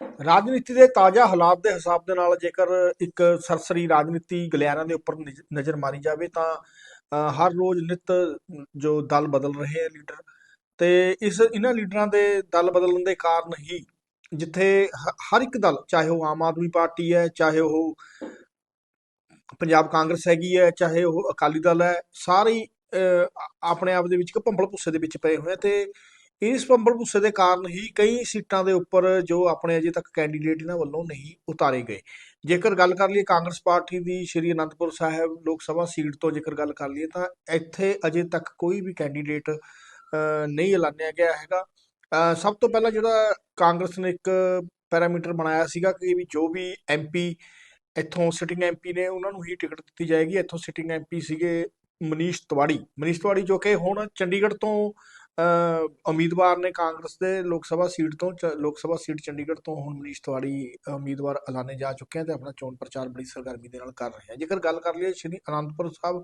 ਰਾਜਨੀਤੀ ਦੇ ਤਾਜ਼ਾ ਹਾਲਾਤ ਦੇ ਹਿਸਾਬ ਦੇ ਨਾਲ ਜੇਕਰ ਇੱਕ ਸਰਸਰੀ ਰਾਜਨੀਤੀ ਗਲਿਆਰਾਂ ਦੇ ਉੱਪਰ ਨਜ਼ਰ ਮਾਰੀ ਜਾਵੇ ਤਾਂ ਹਰ ਰੋਜ਼ ਨਿਤ ਜੋ ਦਲ ਬਦਲ ਰਹੇ ਆ ਲੀਡਰ ਤੇ ਇਸ ਇਹਨਾਂ ਲੀਡਰਾਂ ਦੇ ਦਲ ਬਦਲਣ ਦੇ ਕਾਰਨ ਹੀ ਜਿੱਥੇ ਹਰ ਇੱਕ ਦਲ ਚਾਹੇ ਉਹ ਆਮ ਆਦਮੀ ਪਾਰਟੀ ਹੈ ਚਾਹੇ ਉਹ ਪੰਜਾਬ ਕਾਂਗਰਸ ਹੈਗੀ ਹੈ ਚਾਹੇ ਉਹ ਅਕਾਲੀ ਦਲ ਹੈ ਸਾਰੇ ਹੀ, ਆਪਣੇ ਆਪ ਦੇ ਵਿੱਚ ਇੱਕ ਭੰਬਲ ਭੁੱਸੇ ਦੇ ਵਿੱਚ ਪਏ ਹੋਏ ਤੇ ਇਸ ਭੰਬਲ ਭੁੱਸੇ ਦੇ ਕਾਰਨ ਹੀ ਕਈ ਸੀਟਾਂ ਦੇ ਉੱਪਰ ਜੋ ਆਪਣੇ ਅਜੇ ਤੱਕ ਕੈਂਡੀਡੇਟ ਇਹਨਾਂ ਵੱਲੋਂ ਨਹੀਂ ਉਤਾਰੇ ਗਏ। ਜੇਕਰ ਗੱਲ ਕਰ ਲਈਏ ਕਾਂਗਰਸ ਪਾਰਟੀ ਦੀ ਸ਼੍ਰੀ ਅਨੰਦਪੁਰ ਸਾਹਿਬ ਲੋਕ ਸਭਾ ਸੀਟ ਤੋਂ ਜੇਕਰ ਗੱਲ ਕਰ ਲਈਏ ਤਾਂ ਇੱਥੇ ਅਜੇ ਤੱਕ ਕੋਈ ਵੀ ਕੈਂਡੀਡੇਟ ਨਹੀਂ ਐਲਾਨਿਆ ਗਿਆ ਹੈਗਾ। ਅ, ਸਭ ਤੋਂ ਪਹਿਲਾਂ ਜਿਹੜਾ ਕਾਂਗਰਸ ਨੇ ਇੱਕ ਪੈਰਾਮੀਟਰ ਬਣਾਇਆ ਸੀਗਾ ਕਿ ਵੀ ਜੋ ਵੀ ਐਮਪੀ ਇੱਥੋਂ ਸਿਟਿੰਗ ਐਮਪੀ ਨੇ ਉਹਨਾਂ ਨੂੰ ਹੀ ਟਿਕਟ ਦਿੱਤੀ ਜਾਏਗੀ। ਇੱਥੋਂ ਸਿਟਿੰਗ ਐਮਪੀ ਸੀਗੇ ਮਨੀਸ਼ ਤਿਵਾੜੀ। ਮਨੀਸ਼ ਤਿਵਾੜੀ ਜੋ ਕਿ ਹੁਣ ਚੰਡੀਗੜ੍ਹ ਤੋਂ ਉਮੀਦਵਾਰ ਨੇ ਕਾਂਗਰਸ ਦੇ ਲੋਕ ਸਭਾ ਸੀਟ ਤੋਂ ਚ- ਲੋਕ ਸਭਾ ਸੀਟ ਚੰਡੀਗੜ੍ਹ ਤੋਂ ਹੁਣ ਮਨੀਸ਼ ਤਿਵਾੜੀ ਉਮੀਦਵਾਰ ਐਲਾਨੇ ਜਾ ਚੁੱਕੇ ਹਨ ਤੇ ਆਪਣਾ ਚੋਣ ਪ੍ਰਚਾਰ ਬੜੀ ਸਰਗਰਮੀ ਦੇ ਨਾਲ ਕਰ ਰਹੇ ਹਨ ਜੇਕਰ ਗੱਲ ਕਰ ਲਈਏ ਸ਼੍ਰੀ ਅਨੰਦਪੁਰ ਸਾਹਿਬ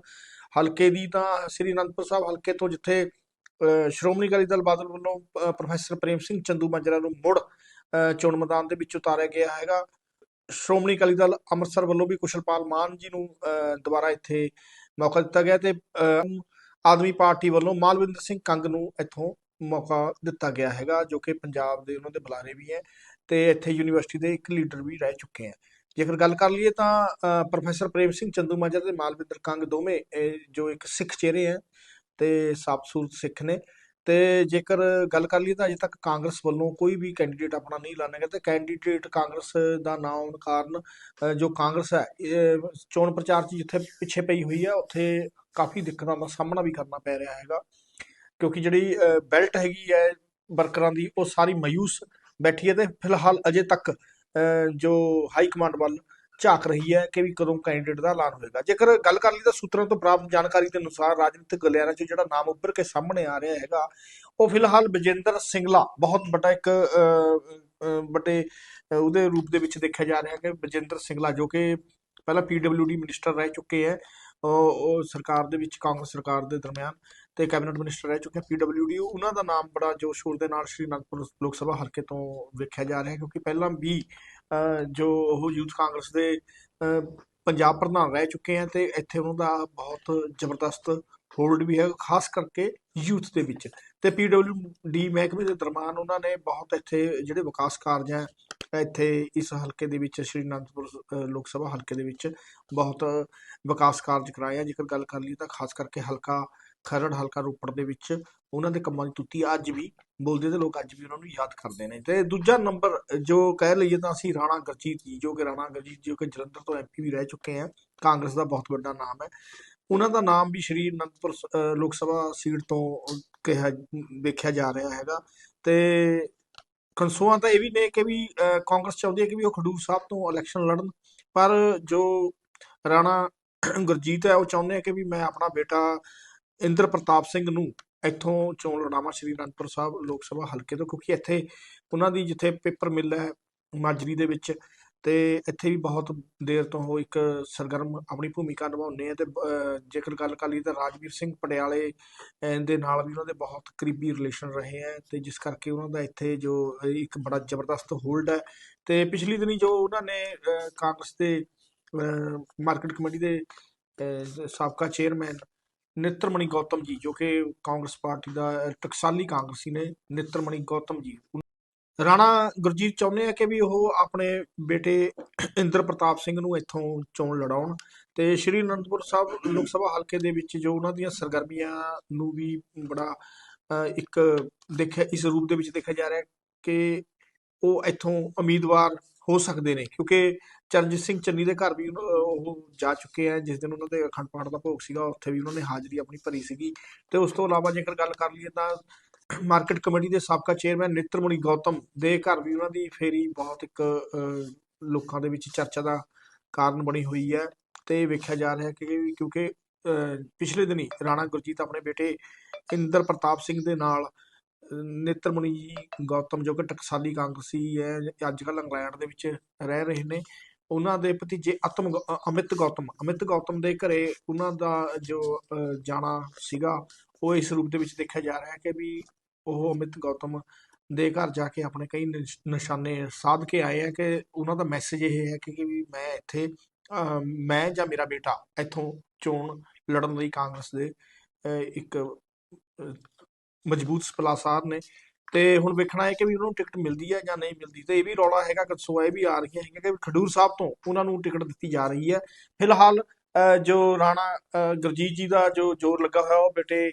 ਹਲਕੇ ਦੀ ਤਾਂ ਸ਼੍ਰੀ ਅਨੰਦਪੁਰ ਸਾਹਿਬ ਹਲਕੇ ਤੋਂ ਜਿੱਥੇ ਅ, ਸ਼੍ਰੋਮਣੀ ਅਕਾਲੀ ਦਲ ਬਾਦਲ ਵੱਲੋਂ ਪ੍ਰੋਫੈਸਰ ਪ੍ਰੇਮ ਸਿੰਘ ਚੰਦੂ ਮਾਜਰਾ ਨੂੰ ਮੁੜ ਅ, ਚੋਣ ਮੈਦਾਨ ਦੇ ਵਿੱਚ ਉਤਾਰਿਆ ਗਿਆ ਹੈਗਾ। ਸ਼੍ਰੋਮਣੀ ਅਕਾਲੀ ਦਲ ਅੰਮ੍ਰਿਤਸਰ ਵੱਲੋਂ ਵੀ ਕੁਸ਼ਲਪਾਲ ਮਾਨ ਜੀ ਨੂੰ ਅ, ਦੁਬਾਰਾ ਇੱਥੇ ਮੌਕਾ ਦਿੱਤਾ ਗਿਆ ਤੇ ਅ, ਆਦਮੀ ਪਾਰਟੀ ਵੱਲੋਂ ਮਾਲਵਿੰਦਰ ਸਿੰਘ ਕੰਗ ਨੂੰ ਇੱਥੋਂ ਮੌਕਾ ਦਿੱਤਾ ਗਿਆ ਹੈਗਾ, ਜੋ ਕਿ ਪੰਜਾਬ ਦੇ ਉਹਨਾਂ ਦੇ ਬੁਲਾਰੇ ਵੀ ਹੈ ਤੇ ਇੱਥੇ ਯੂਨੀਵਰਸਿਟੀ ਦੇ ਇੱਕ ਲੀਡਰ ਵੀ ਰਹਿ ਚੁੱਕੇ ਹੈ। ਜੇਕਰ ਗੱਲ ਕਰ ਲਈਏ ਤਾਂ ਪ੍ਰੋਫੈਸਰ ਪ੍ਰੇਮ ਸਿੰਘ ਚੰਦੂਮਾਜਰਾ ਤੇ ਮਾਲਵਿੰਦਰ ਕੰਗ ਦੋਵੇਂ ਜੋ ਇੱਕ ਸਿੱਖ ਚਿਹਰੇ ਹੈ ਤੇ ਸਾਬਸੂਰਤ ਸਿੱਖ ਨੇ ਤੇ ਜੇਕਰ ਗੱਲ ਕਰ ਲਈਏ ਤਾਂ ਅਜੇ ਤੱਕ ਕਾਂਗਰਸ ਵੱਲੋਂ ਕੋਈ ਵੀ ਕੈਂਡੀਡੇਟ ਆਪਣਾ ਨਹੀਂ ਐਲਾਨਿਆ ਗਿਆ ਤੇ ਕੈਂਡੀਡੇਟ ਕਾਂਗਰਸ ਦਾ ਨਾ ਆਉਣ ਕਾਰਨ ਜੋ ਕਾਂਗਰਸ ਹੈ ਚੋਣ ਪ੍ਰਚਾਰ 'ਚ ਜਿੱਥੇ ਪਿੱਛੇ ਪਈ ਹੋਈ ਹੈ, ਉੱਥੇ ਕਾਫੀ ਦਿੱਕਤਾਂ ਦਾ ਸਾਹਮਣਾ ਵੀ ਕਰਨਾ ਪੈ ਰਿਹਾ ਹੈਗਾ। ਕਿਉਂਕਿ ਜਿਹੜੀ ਬੈਲਟ ਹੈਗੀ ਹੈ ਵਰਕਰਾਂ ਦੀ, ਉਹ ਸਾਰੀ ਮਾਯੂਸ ਬੈਠੀ ਹੈ ਤੇ ਫਿਲਹਾਲ ਅਜੇ ਤੱਕ ਜੋ ਹਾਈ ਕਮਾਂਡ ਵੱਲ ਝਾਕ ਰਹੀ ਹੈ ਕਿ ਵੀ ਕਦੋਂ ਕੈਂਡੀਡੇਟ ਦਾ ਐਲਾਨ ਹੋਏਗਾ। ਜੇਕਰ ਗੱਲ ਕਰ ਲਈ ਤਾਂ ਸੂਤਰਾਂ ਤੋਂ ਪ੍ਰਾਪਤ ਜਾਣਕਾਰੀ ਦੇ ਅਨੁਸਾਰ ਰਾਜਨੀਤਿਕ ਗਲਿਆਰਾਂ 'ਚ ਜਿਹੜਾ ਨਾਮ ਉੱਭਰ ਕੇ ਸਾਹਮਣੇ ਆ ਰਿਹਾ ਹੈਗਾ, ਉਹ ਫਿਲਹਾਲ ਬਜਿੰਦਰ ਸਿੰਗਲਾ, ਬਹੁਤ ਵੱਡਾ ਇੱਕ ਵੱਡੇ ਉਹਦੇ ਰੂਪ ਦੇ ਵਿੱਚ ਦੇਖਿਆ ਜਾ ਰਿਹਾ ਹੈ ਕਿ ਬਜਿੰਦਰ ਸਿੰਗਲਾ ਜੋ ਕਿ ਪਹਿਲਾਂ ਪੀਡਬਲਯੂਡੀ ਮਿਨਿਸਟਰ ਰਹਿ ਚੁੱਕੇ ਹੈ ਉਹ ਉਹ ਸਰਕਾਰ ਦੇ ਵਿੱਚ ਕਾਂਗਰਸ ਸਰਕਾਰ ਦੇ ਦਰਮਿਆਨ ਤੇ ਕੈਬਨਿਟ ਮਿਨਿਸਟਰ ਰਹਿ ਚੁੱਕੇ ਪੀਡਬਲਯੂਡੀ ਉਹਨਾਂ ਦਾ ਨਾਮ ਬੜਾ ਜੋਸ਼ ਸ਼ੋਰ ਦੇ ਨਾਲ ਸ਼੍ਰੀ ਅਨੰਦਪੁਰ ਲੋਕ ਸਭਾ ਹਲਕੇ ਤੋਂ ਵੇਖਿਆ ਜਾ ਰਿਹਾ ਕਿਉਂਕਿ ਪਹਿਲਾਂ ਵੀ ਅ, ਜੋ ਉਹ ਯੂਥ ਕਾਂਗਰਸ ਦੇ ਅ, ਪੰਜਾਬ ਪ੍ਰਧਾਨ ਰਹਿ ਚੁੱਕੇ ਹੈ ਤੇ ਇੱਥੇ ਉਹਨਾਂ ਦਾ ਬਹੁਤ ਜ਼ਬਰਦਸਤ ਹੋਲਡ ਵੀ ਹੈ ਖਾਸ ਕਰਕੇ ਯੂਥ ਦੇ ਵਿੱਚ ਤੇ ਪੀਡਬਲਯੂਡੀ ਮਹਿਕਮੇ ਦੇ ਦਰਮਿਆਨ ਉਹਨਾਂ ਨੇ ਬਹੁਤ ਇੱਥੇ ਜਿਹੜੇ ਵਿਕਾਸ ਕਾਰਜ ਹੈ ਇੱਥੇ ਇਸ ਹਲਕੇ ਦੇ ਵਿੱਚ ਸ਼੍ਰੀ ਅਨੰਦਪੁਰ ਲੋਕ ਸਭਾ ਹਲਕੇ ਦੇ ਵਿੱਚ ਬਹੁਤ ਵਿਕਾਸ ਕਾਰਜ ਕਰਾਏ ਆ। ਜੇਕਰ ਗੱਲ ਕਰ ਲਈਏ ਤਾਂ ਖਾਸ ਕਰਕੇ ਹਲਕਾ ਖਰੜ, ਹਲਕਾ ਰੋਪੜ ਦੇ ਵਿੱਚ ਉਹਨਾਂ ਦੇ ਕੰਮਾਂ ਦੀ ਤੁਤੀ ਅੱਜ ਵੀ ਬੋਲਦੇ ਤੇ ਲੋਕ ਅੱਜ ਵੀ ਉਹਨਾਂ ਨੂੰ ਯਾਦ ਕਰਦੇ ਨੇ। ਤੇ ਦੂਜਾ ਨੰਬਰ, ਜੋ ਕਹਿ ਲਈਏ ਤਾਂ ਅਸੀਂ ਰਾਣਾ ਗੁਰਜੀਤ ਜੀ, ਜੋ ਕਿ ਰਾਣਾ ਗੁਰਜੀਤ ਜੋ ਕਿ ਜਲੰਧਰ ਤੋਂ ਐਮਪੀ ਵੀ ਰਹਿ ਚੁੱਕੇ ਆ, ਕਾਂਗਰਸ ਦਾ ਬਹੁਤ ਵੱਡਾ ਨਾਮ ਹੈ। ਉਹਨਾਂ ਦਾ ਨਾਮ ਵੀ ਸ਼੍ਰੀ ਅਨੰਦਪੁਰ ਲੋਕ ਸਭਾ ਸੀਟ ਤੋਂ ਕਿਹਾ, ਵੇਖਿਆ ਜਾ ਰਿਹਾ ਹੈਗਾ। ਤੇ ਕਨਸੂਆਂ ਤਾਂ ਇਹ ਵੀ ਨੇ ਕਿ ਵੀ ਕਾਂਗਰਸ ਚਾਹੁੰਦੀ ਹੈ ਕਿ ਵੀ ਉਹ ਖਡੂਰ ਸਾਹਿਬ ਤੋਂ ਇਲੈਕਸ਼ਨ ਲੜਨ। ਪਰ ਜੋ ਰਾਣਾ ਗੁਰਜੀਤ ਹੈ, ਉਹ ਚਾਹੁੰਦੇ ਆ ਕਿ ਵੀ ਮੈਂ ਆਪਣਾ ਬੇਟਾ ਇੰਦਰ ਪ੍ਰਤਾਪ ਸਿੰਘ ਨੂੰ ਇੱਥੋਂ ਚੋਣ ਲੜਾਵਾਂ ਸ਼੍ਰੀ ਅਨੰਦਪੁਰ ਸਾਹਿਬ ਲੋਕ ਸਭਾ ਹਲਕੇ ਤੋਂ, ਕਿਉਂਕਿ ਇੱਥੇ ਉਹਨਾਂ ਦੀ ਜਿੱਥੇ ਪੇਪਰ ਮਿਲ ਹੈ ਮਾਜਰੀ ਦੇ ਵਿੱਚ ਤੇ ਇੱਥੇ ਵੀ ਬਹੁਤ ਦੇਰ ਤੋਂ ਉਹ ਇੱਕ ਸਰਗਰਮ ਆਪਣੀ ਭੂਮਿਕਾ ਨਿਭਾਉਂਦੇ ਹੈ ਅਤੇ ਜੇਕਰ ਗੱਲ ਕਰ ਲਈਏ ਤਾਂ ਰਾਜਵੀਰ ਸਿੰਘ ਪਟਿਆਲੇ ਦੇ ਨਾਲ ਵੀ ਉਹਨਾਂ ਦੇ ਬਹੁਤ ਕਰੀਬੀ ਰਿਲੇਸ਼ਨ ਰਹੇ ਹੈ ਅਤੇ ਜਿਸ ਕਰਕੇ ਉਹਨਾਂ ਦਾ ਇੱਥੇ ਜੋ ਇੱਕ ਬੜਾ ਜ਼ਬਰਦਸਤ ਹੋਲਡ ਹੈ ਅਤੇ ਪਿਛਲੀ ਦਿਨੀ ਜੋ ਉਹਨਾਂ ਨੇ ਕਾਂਗਰਸ ਦੇ ਮਾਰਕੀਟ ਕਮੇਟੀ ਦੇ ਸਾਬਕਾ ਚੇਅਰਮੈਨ ਨਿੱਤਰਮਣੀ ਗੌਤਮ ਜੀ, ਜੋ ਕਿ ਕਾਂਗਰਸ ਪਾਰਟੀ ਦਾ ਟਕਸਾਲੀ ਕਾਂਗਰਸੀ ਨੇ ਨਿੱਤਰਮਣੀ ਗੌਤਮ ਜੀ ਰਾਣਾ ਗੁਰਜੀਤ ਚਾਹੁੰਦੇ ਆ ਕਿ ਵੀ ਉਹ ਆਪਣੇ ਬੇਟੇ ਇੰਦਰ ਪ੍ਰਤਾਪ ਸਿੰਘ ਨੂੰ ਇੱਥੋਂ ਚੋਣ ਲੜਾਉਣ ਤੇ ਸ਼੍ਰੀ ਅਨੰਦਪੁਰ ਸਾਹਿਬ ਲੋਕ ਸਭਾ ਹਲਕੇ ਦੇ ਵਿੱਚ ਜੋ ਉਹਨਾਂ ਦੀਆਂ ਸਰਗਰਮੀਆਂ ਨੂੰ ਵੀ ਬੜਾ ਇੱਕ ਦੇਖਿਆ, ਇਸ ਰੂਪ ਦੇ ਵਿੱਚ ਦੇਖਿਆ ਜਾ ਰਿਹਾ ਕਿ ਉਹ ਇੱਥੋਂ ਉਮੀਦਵਾਰ ਹੋ ਸਕਦੇ ਨੇ ਕਿਉਂਕਿ ਚਰਨਜੀਤ ਸਿੰਘ ਚੰਨੀ ਦੇ ਘਰ ਵੀ ਉਹ ਜਾ ਚੁੱਕੇ ਆ, ਜਿਸ ਦਿਨ ਉਹਨਾਂ ਦੇ ਅਖੰਡ ਪਾਠ ਦਾ ਭੋਗ ਸੀਗਾ, ਉੱਥੇ ਵੀ ਉਹਨਾਂ ਨੇ ਹਾਜ਼ਰੀ ਆਪਣੀ ਭਰੀ ਸੀਗੀ ਤੇ ਉਸ ਤੋਂ ਇਲਾਵਾ ਜੇਕਰ ਗੱਲ ਕਰ ਲਈਏ ਤਾਂ ਮਾਰਕੀਟ ਕਮੇਟੀ ਦੇ ਸਾਬਕਾ ਚੇਅਰਮੈਨ ਨਿੱਤਰਮਣੀ ਗੌਤਮ ਦੇ ਘਰ ਵੀ ਉਹਨਾਂ ਦੀ ਫੇਰੀ ਬਹੁਤ ਇੱਕ ਲੋਕਾਂ ਦੇ ਵਿੱਚ ਚਰਚਾ ਦਾ ਕਾਰਨ ਬਣੀ ਹੋਈ ਹੈ ਤੇ ਵੇਖਿਆ ਜਾ ਰਿਹਾ ਕਿ ਕਿਉਂਕਿ ਪਿਛਲੇ ਦਿਨੀ ਰਾਣਾ ਗੁਰਜੀਤ ਆਪਣੇ ਬੇਟੇ ਇੰਦਰ ਪ੍ਰਤਾਪ ਸਿੰਘ ਦੇ ਨਾਲ ਅਹ, ਜੀ ਗੌਤਮ ਜੋ ਕਿ ਟਕਸਾਲੀ ਕਾਂਗਰਸੀ ਹੈ ਅੱਜ ਕੱਲ੍ਹ ਇੰਗਲੈਂਡ ਦੇ ਵਿੱਚ ਰਹਿ ਰਹੇ ਨੇ ਉਹਨਾਂ ਦੇ ਭਤੀਜੇ ਅਤਮ ਗੌ- ਅਮਿਤ ਗੌਤਮ ਅਮਿਤ ਗੌਤਮ ਦੇ ਘਰੇ ਉਹਨਾਂ ਦਾ ਜੋ ਜਾਣਾ ਸੀਗਾ ਉਹ ਇਸ ਰੂਪ ਦੇ ਵਿੱਚ ਦੇਖਿਆ ਜਾ ਰਿਹਾ ਹੈ ਕਿ ਵੀ ਉਹ ਅਮਿਤ ਗੌਤਮ ਦੇ ਘਰ ਜਾ ਕੇ ਆਪਣੇ ਕਈ ਨਿਸ਼ਾਨੇ ਸਾਧ ਕੇ ਆਏ ਆ ਕਿ ਉਹਨਾਂ ਦਾ ਮੈਸੇਜ ਇਹ ਹੈ ਕਿ ਵੀ ਮੈਂ ਇੱਥੇ ਮੈਂ ਜਾਂ ਮੇਰਾ ਬੇਟਾ ਇੱਥੋਂ ਚੋਣ ਲੜਨ ਲਈ ਕਾਂਗਰਸ ਦੇ ਇੱਕ ਮਜ਼ਬੂਤ ਸਪਲਾਸਾਰ ਨੇ। ਤੇ ਹੁਣ ਵੇਖਣਾ ਹੈ ਕਿ ਵੀ ਉਹਨਾਂ ਨੂੰ ਟਿਕਟ ਮਿਲਦੀ ਹੈ ਜਾਂ ਨਹੀਂ ਮਿਲਦੀ। ਤੇ ਇਹ ਵੀ ਰੌਲਾ ਹੈਗਾ ਕਸੂਆ ਇਹ ਵੀ ਆ ਰਹੀਆਂ ਹੈਗੀਆਂ ਕਿ ਖਡੂਰ ਸਾਹਿਬ ਤੋਂ ਉਹਨਾਂ ਨੂੰ ਟਿਕਟ ਦਿੱਤੀ ਜਾ ਰਹੀ ਹੈ। ਫਿਲਹਾਲ ਅਹ, ਜੋ ਰਾਣਾ ਅਹ, ਗੁਰਜੀਤ ਜੀ ਦਾ ਜੋ ਜ਼ੋਰ ਲੱਗਾ ਹੋਇਆ ਉਹ ਬੇਟੇ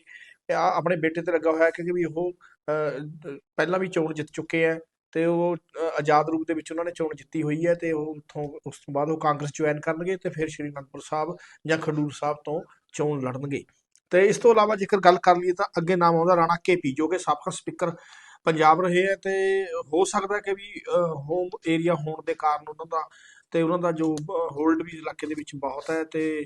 ਆਪਣੇ ਬੇਟੇ ਤੇ ਲੱਗਾ ਹੋਇਆ ਹੈ ਕਿਉਂਕਿ ਵੀ ਉਹ ਅਹ, ਪਹਿਲਾਂ ਵੀ ਚੋਣ ਜਿੱਤ ਚੁੱਕੇ ਹੈ ਤੇ ਉਹ ਆਜ਼ਾਦ ਰੂਪ ਦੇ ਵਿੱਚ ਉਹਨਾਂ ਨੇ ਚੋਣ ਜਿੱਤੀ ਹੋਈ ਹੈ ਤੇ ਉਹ ਉੱਥੋਂ ਉਸ ਤੋਂ ਬਾਅਦ ਉਹ ਕਾਂਗਰਸ ਜੁਆਇਨ ਕਰਨਗੇ ਤੇ ਫਿਰ ਸ਼੍ਰੀ ਅਨੰਦਪੁਰ ਸਾਹਿਬ ਜਾਂ ਖਡੂਰ ਸਾਹਿਬ ਤੋਂ ਚੋਣ ਲੜਨਗੇ। ਤੇ ਇਸ ਤੋਂ ਇਲਾਵਾ ਜੇਕਰ ਗੱਲ ਕਰ ਲਈਏ ਤਾਂ ਅੱਗੇ ਨਾਮ ਆਉਂਦਾ ਰਾਣਾ ਕੇਪੀ ਜੋ ਕਿ ਸਾਬਕਾ ਸਪੀਕਰ ਪੰਜਾਬ ਰਹੇ ਹੈ ਤੇ ਹੋ ਸਕਦਾ ਕਿ ਵੀ ਹੋਮ ਏਰੀਆ ਹੋਣ ਦੇ ਕਾਰਨ ਉਹਨਾਂ ਦਾ ਤੇ ਉਹਨਾਂ ਦਾ ਜੋ ਹੋਲਡ ਵੀ ਇਲਾਕੇ ਦੇ ਵਿੱਚ ਬਹੁਤ ਹੈ ਤੇ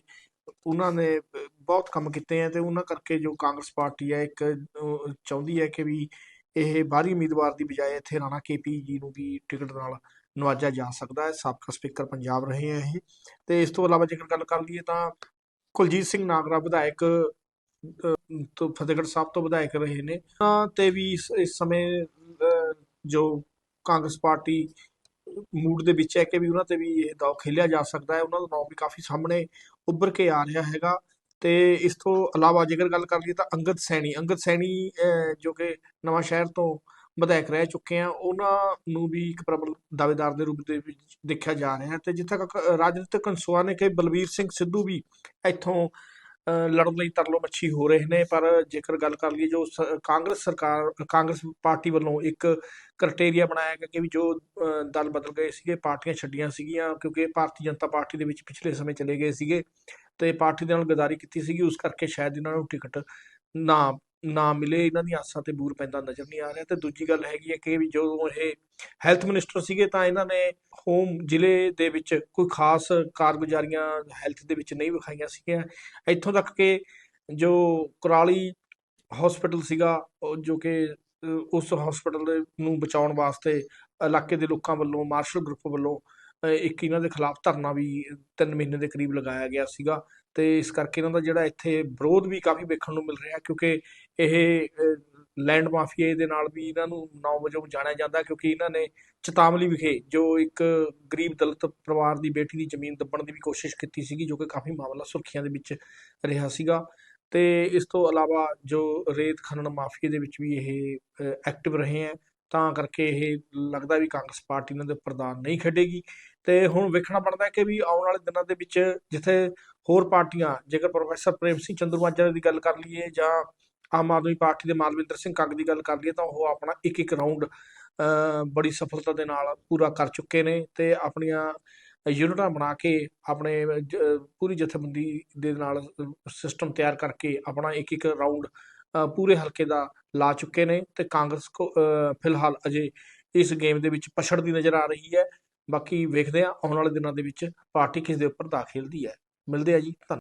ਉਹਨਾਂ ਨੇ ਬਹੁਤ ਕੰਮ ਕੀਤੇ ਹੈ ਤੇ ਉਹਨਾਂ ਕਰਕੇ ਜੋ ਕਾਂਗਰਸ ਪਾਰਟੀ ਹੈ ਇੱਕ ਚਾਹੁੰਦੀ ਹੈ ਕਿ ਵੀ ਇਹ ਬਾਹਰੀ ਉਮੀਦਵਾਰ ਦੀ ਬਜਾਏ ਇੱਥੇ ਰਾਣਾ ਕੇਪੀ ਜੀ ਨੂੰ ਵੀ ਟਿਕਟ ਨਾਲ ਨਵਾਜਿਆ ਜਾ ਸਕਦਾ ਹੈ। ਸਾਬਕਾ ਸਪੀਕਰ ਪੰਜਾਬ ਰਹੇ ਹੈ ਇਹ। ਤੇ ਇਸ ਤੋਂ ਇਲਾਵਾ ਜੇਕਰ ਗੱਲ ਕਰ ਲਈਏ ਤਾਂ ਕੁਲਜੀਤ ਸਿੰਘ ਨਾਗਰਾ ਵਿਧਾਇਕ ਤੋਂ ਫਤਿਹਗੜ੍ਹ ਸਾਹਿਬ ਤੋਂ ਵਿਧਾਇਕ ਰਹੇ ਨੇ। ਉਹਨਾਂ ਤੇ ਵੀ ਇਸ ਇਸ ਸਮੇਂ ਅਹ, ਜੋ ਕਾਂਗਰਸ ਪਾਰਟੀ ਮੂਡ ਦੇ ਵਿੱਚ ਹੈ ਕਿ ਵੀ ਉਹਨਾਂ ਤੇ ਵੀ ਇਹ ਦਾਅ ਖੇਲਿਆ ਜਾ ਸਕਦਾ ਹੈ। ਉਹਨਾਂ ਦਾ ਨਾਮ ਵੀ ਕਾਫੀ ਸਾਹਮਣੇ ਉੱਭਰ ਕੇ ਆ ਰਿਹਾ ਹੈਗਾ। ਤੇ ਇਸ ਤੋਂ ਇਲਾਵਾ ਜੇਕਰ ਗੱਲ ਕਰ ਲਈਏ ਤਾਂ ਅੰਗਦ ਸੈਣੀ ਅੰਗਦ ਸੈਣੀ ਅਹ, ਜੋ ਕਿ ਨਵਾਂ ਸ਼ਹਿਰ ਤੋਂ ਵਿਧਾਇਕ ਰਹਿ ਚੁੱਕੇ ਆ ਉਹਨਾਂ ਨੂੰ ਵੀ ਇੱਕ ਪ੍ਰਬਲ ਦਾਅਵੇਦਾਰ ਦੇ ਰੂਪ ਦੇ ਵਿੱਚ ਦੇਖਿਆ ਜਾ ਰਿਹਾ ਹੈ। ਤੇ ਜਿੱਥੇ ਤੱਕ ਰਾਜਨੀਤਿਕ ਕੰਸੂਆ ਨੇ ਕਿ ਬਲਬੀਰ ਸਿੰਘ ਸਿੱਧੂ ਵੀ ਇੱਥੋਂ ਲੜਨ ਲਈ ਤਰਲੋ ਮੱਛੀ ਹੋ ਰਹੇ ਨੇ, ਪਰ ਜੇਕਰ ਗੱਲ ਕਰ ਲਈਏ ਜੋ ਸ- ਕਾਂਗਰਸ ਸਰਕਾਰ, ਕਾਂਗਰਸ ਪਾਰਟੀ ਵੱਲੋਂ ਇੱਕ ਕ੍ਰਾਈਟੇਰੀਆ ਬਣਾਇਆ ਗਿਆ ਕਿ ਵੀ ਜੋ ਦਲ ਬਦਲ ਗਏ ਸੀਗੇ, ਪਾਰਟੀਆਂ ਛੱਡੀਆਂ ਸੀਗੀਆਂ, ਕਿਉਂਕਿ ਭਾਰਤੀ ਜਨਤਾ ਪਾਰਟੀ ਦੇ ਵਿੱਚ ਪਿਛਲੇ ਸਮੇਂ ਚਲੇ ਗਏ ਸੀਗੇ ਤੇ ਪਾਰਟੀ ਦੇ ਨਾਲ ਗਦਾਰੀ ਕੀਤੀ ਸੀਗੀ, ਉਸ ਕਰਕੇ ਸ਼ਾਇਦ ਇਹਨਾਂ ਨੂੰ ਟਿਕਟ ਨਾ ਨਾ ਮਿਲੇ, ਇਹਨਾਂ ਦੀਆਂ ਆਸਾਂ ਤੇ ਬੂਰ ਪੈਂਦਾ ਨਜ਼ਰ ਨਹੀਂ ਆ ਰਿਹਾ। ਤੇ ਦੂਜੀ ਗੱਲ ਹੈਗੀ ਹੈ ਕਿ ਵੀ ਜਦੋਂ ਇਹ ਹੈਲਥ ਮਿਨਿਸਟਰ ਸੀਗੇ ਤਾਂ ਇਹਨਾਂ ਨੇ ਹੋਮ ਜ਼ਿਲ੍ਹੇ ਦੇ ਵਿੱਚ ਕੋਈ ਖਾਸ ਕਾਰਗੁਜ਼ਾਰੀਆਂ ਹੈਲਥ ਦੇ ਵਿੱਚ ਨਹੀਂ ਵਿਖਾਈਆਂ ਸੀਗੀਆਂ। ਇੱਥੋਂ ਤੱਕ ਕਿ ਜੋ ਕੁਰਾਲੀ ਹਸਪੀਟਲ ਸੀਗਾ ਜੋ ਕਿ ਉਸ ਹਸਪੀਟਲ ਨੂੰ ਬਚਾਉਣ ਵਾਸਤੇ ਇਲਾਕੇ ਦੇ ਲੋਕਾਂ ਵੱਲੋਂ ਮਾਰਸ਼ਲ ਗਰੁੱਪ ਵੱਲੋਂ ਇੱਕ ਇਹਨਾਂ ਦੇ ਖਿਲਾਫ ਧਰਨਾ ਵੀ 3 ਮਹੀਨੇ ਦੇ ਕਰੀਬ ਲਗਾਇਆ ਗਿਆ ਸੀਗਾ ਤੇ ਇਸ ਕਰਕੇ ਇਹਨਾਂ ਦਾ ਜਿਹੜਾ ਇੱਥੇ ਵਿਰੋਧ ਵੀ ਕਾਫੀ ਵੇਖਣ ਨੂੰ ਮਿਲ ਰਿਹਾ ਕਿਉਂਕਿ ਇਹ ਲੈਂਡ ਮਾਫੀਆ ਦੇ ਨਾਲ ਵੀ ਇਹਨਾਂ ਨੂੰ ਨਾਂ ਵਜੋਂ ਜਾਣਿਆ ਜਾਂਦਾ ਕਿਉਂਕਿ ਇਹਨਾਂ ਨੇ ਚਤਾਮਲੀ ਵਿਖੇ ਜੋ ਇੱਕ ਗਰੀਬ ਦਲਿਤ ਪਰਿਵਾਰ ਦੀ ਬੇਟੀ ਦੀ ਜ਼ਮੀਨ ਦੱਬਣ ਦੀ ਵੀ ਕੋਸ਼ਿਸ਼ ਕੀਤੀ ਸੀਗੀ, ਜੋ ਕਿ ਕਾਫੀ ਮਾਮਲਾ ਸੁਰਖੀਆਂ ਦੇ ਵਿੱਚ ਰਿਹਾ ਸੀਗਾ। ਤੇ ਇਸ ਤੋਂ ਇਲਾਵਾ ਜੋ ਰੇਤ ਖਨਨ ਮਾਫੀਆ ਦੇ ਵਿੱਚ ਵੀ ਇਹ ਐਕਟਿਵ ਰਹੇ ਹੈ, ਤਾਂ ਕਰਕੇ ਇਹ ਲੱਗਦਾ ਵੀ ਕਾਂਗਰਸ ਪਾਰਟੀ ਇਹਨਾਂ ਦੇ ਪ੍ਰਧਾਨ ਨਹੀਂ ਖੇਡੇਗੀ। ਤੇ ਹੁਣ ਵੇਖਣਾ ਬਣਦਾ ਹੈ ਕਿ ਵੀ ਆਉਣ ਵਾਲੇ ਦਿਨਾਂ ਦੇ ਵਿੱਚ ਜਿੱਥੇ ਹੋਰ ਪਾਰਟੀਆਂ, ਜੇਕਰ ਪ੍ਰੋਫੈਸਰ ਪ੍ਰੇਮ ਸਿੰਘ ਚੰਦੂਮਾਜਰਾ ਦੀ ਗੱਲ ਕਰ ਲਈਏ ਜਾਂ ਆਮ ਆਦਮੀ ਪਾਰਟੀ ਦੇ ਮਾਲਵਿੰਦਰ ਸਿੰਘ ਕੰਗ ਦੀ ਗੱਲ ਕਰ ਲਈਏ, ਤਾਂ ਉਹ ਆਪਣਾ ਇੱਕ ਇੱਕ ਰਾਊਂਡ ਬੜੀ ਸਫਲਤਾ ਦੇ ਨਾਲ ਪੂਰਾ ਕਰ ਚੁੱਕੇ ਨੇ ਤੇ ਆਪਣੀਆਂ ਯੂਨਿਟਾਂ ਬਣਾ ਕੇ ਆਪਣੇ, ਜ- ਪੂਰੀ ਜਥੇਬੰਦੀ ਦੇ ਨਾਲ ਸਿਸਟਮ ਤਿਆਰ ਕਰਕੇ ਆਪਣਾ ਇੱਕ ਇੱਕ ਰਾਊਂਡ ਪੂਰੇ ਹਲਕੇ ਦਾ ਲਾ ਚੁੱਕੇ ਨੇ ਤੇ ਕਾਂਗਰਸ ਕੋ ਫਿਲਹਾਲ ਅਜੇ ਇਸ ਗੇਮ ਦੇ ਵਿੱਚ ਪਛੜਦੀ ਨਜ਼ਰ ਆ ਰਹੀ ਹੈ। ਬਾਕੀ ਵੇਖਦੇ ਆ ਆਉਣ ਵਾਲੇ ਦਿਨਾਂ ਦੇ ਵਿੱਚ ਪਾਰਟੀ ਕਿਸ ਦੇ ਉੱਪਰ ਦਾਖਲਦੀ ਹੈ। ਮਿਲਦੇ ਆ ਜੀ, ਧੰਨਵਾਦ।